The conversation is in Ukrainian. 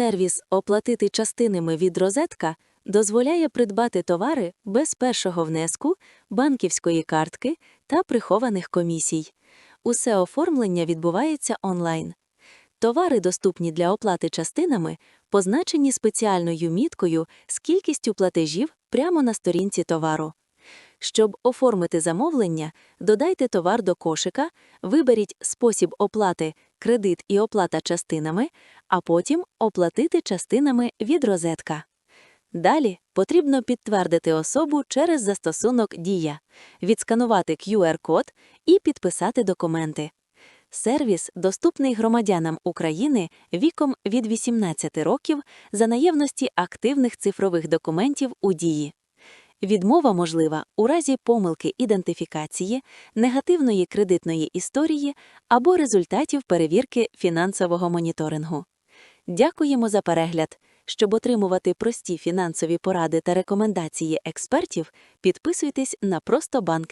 Сервіс оплатити частинами від розетка дозволяє придбати товари без першого внеску, банківської картки та прихованих комісій. Усе оформлення відбувається онлайн. Товари, доступні для оплати частинами, позначені спеціальною міткою з кількістю платежів прямо на сторінці товару. Щоб оформити замовлення, додайте товар до кошика, виберіть спосіб оплати кредит і оплата частинами, а потім оплатити частинами від розетка. Далі потрібно підтвердити особу через застосунок Дія, відсканувати QR-код і підписати документи. Сервіс доступний громадянам України віком від 18 років за наявності активних цифрових документів у дії. Відмова можлива у разі помилки ідентифікації, негативної кредитної історії або результатів перевірки фінансового моніторингу. Дякуємо за перегляд. Щоб отримувати прості фінансові поради та рекомендації експертів, підписуйтесь на Просто Банк.